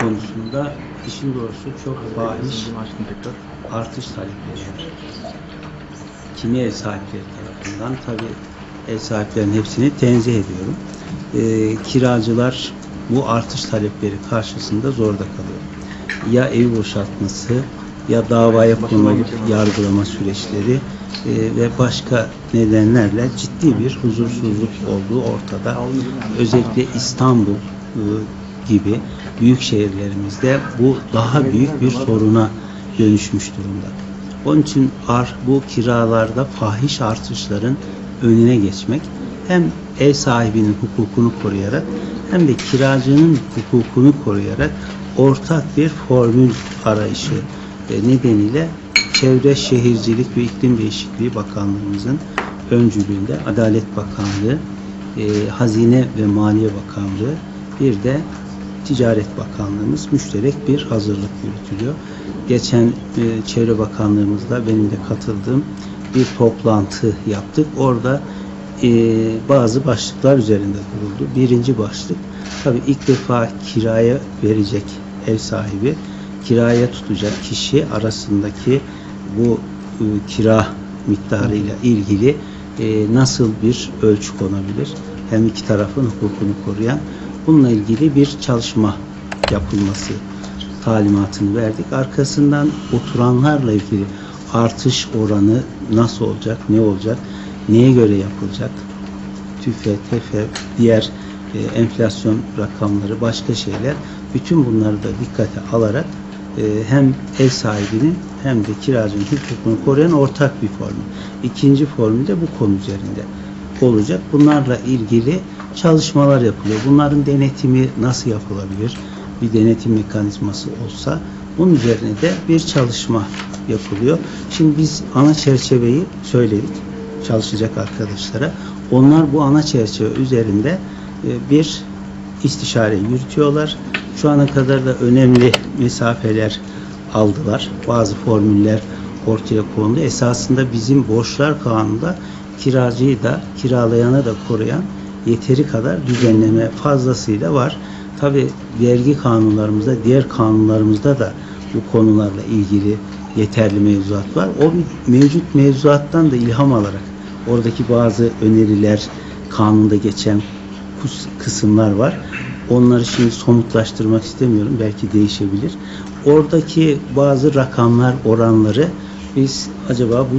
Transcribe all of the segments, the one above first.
konusunda işin doğrusu çok fahiş artış talepleri var. Kimi ev sahipleri tarafından tabi ev sahiplerinin hepsini tenzih ediyorum. Ee, kiracılar bu artış talepleri karşısında zorda kalıyor. Ya ev boşaltması ya davaya konulayıp yargılama süreçleri e, ve başka nedenlerle ciddi bir huzursuzluk olduğu ortada. Özellikle İstanbul e, gibi büyük şehirlerimizde bu daha büyük bir soruna dönüşmüş durumda. Onun için ar, bu kiralarda fahiş artışların önüne geçmek hem ev sahibinin hukukunu koruyarak hem de kiracının hukukunu koruyarak ortak bir formül arayışı e, nedeniyle Çevre Şehircilik ve İklim Değişikliği Bakanlığımızın öncülüğünde Adalet Bakanlığı, e, Hazine ve Maliye Bakanlığı bir de Ticaret Bakanlığımız müşterek bir hazırlık yürütülüyor. Geçen e, Çevre Bakanlığımızla benim de katıldığım bir toplantı yaptık. Orada e, bazı başlıklar üzerinde duruldu. Birinci başlık tabii ilk defa kiraya verecek ev sahibi kiraya tutacak kişi arasındaki bu e, kira miktarıyla ilgili e, nasıl bir ölçü konabilir? Hem iki tarafın hukukunu koruyan bununla ilgili bir çalışma yapılması talimatını verdik. Arkasından oturanlarla ilgili artış oranı nasıl olacak, ne olacak, neye göre yapılacak? TÜFE, TEFE, diğer e, enflasyon rakamları, başka şeyler bütün bunları da dikkate alarak e, hem ev sahibinin hem de kiracının hukukunu koruyan ortak bir formül. İkinci formül de bu konu üzerinde olacak. Bunlarla ilgili çalışmalar yapılıyor. Bunların denetimi nasıl yapılabilir? Bir denetim mekanizması olsa bunun üzerine de bir çalışma yapılıyor. Şimdi biz ana çerçeveyi söyledik çalışacak arkadaşlara. Onlar bu ana çerçeve üzerinde e, bir istişare yürütüyorlar. Şu ana kadar da önemli mesafeler aldılar. Bazı formüller ortaya kondu. Esasında bizim borçlar kanununda kiracıyı da kiralayana da koruyan yeteri kadar düzenleme fazlasıyla var. Tabi vergi kanunlarımızda, diğer kanunlarımızda da bu konularla ilgili yeterli mevzuat var. O mevcut mevzuattan da ilham alarak oradaki bazı öneriler, kanunda geçen kısımlar var. Onları şimdi somutlaştırmak istemiyorum. Belki değişebilir. Oradaki bazı rakamlar, oranları biz acaba bu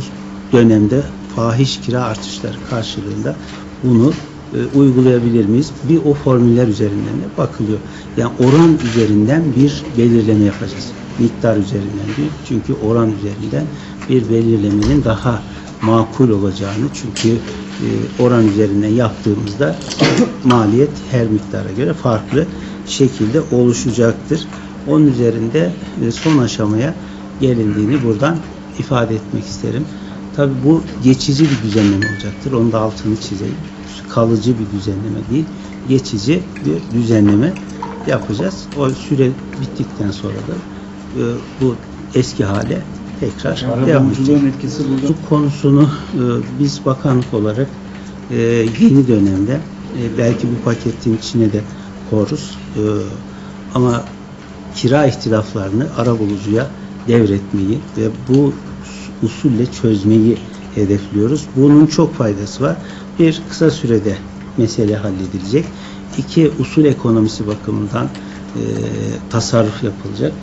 dönemde fahiş kira artışları karşılığında bunu e, uygulayabilir miyiz? Bir o formüller üzerinden de bakılıyor. Yani oran üzerinden bir belirleme yapacağız. Miktar üzerinden değil. Çünkü oran üzerinden bir belirlemenin daha makul olacağını çünkü e, oran üzerinden yaptığımızda maliyet her miktara göre farklı şekilde oluşacaktır. Onun üzerinde e, son aşamaya gelindiğini buradan ifade etmek isterim. Tabi bu geçici bir düzenleme olacaktır. Onun da altını çizeyim. Kalıcı bir düzenleme değil, geçici bir düzenleme yapacağız. O süre bittikten sonra da e, bu eski hale tekrar devam edecek. Arabuluculuğun etkisi burada. Bu konusunu e, biz bakanlık olarak e, yeni dönemde e, belki bu paketin içine de koruz. E, ama kira ihtilaflarını arabulucuya devretmeyi ve bu usulle çözmeyi hedefliyoruz. Bunun çok faydası var. Bir, kısa sürede mesele halledilecek. İki, usul ekonomisi bakımından e, tasarruf yapılacak.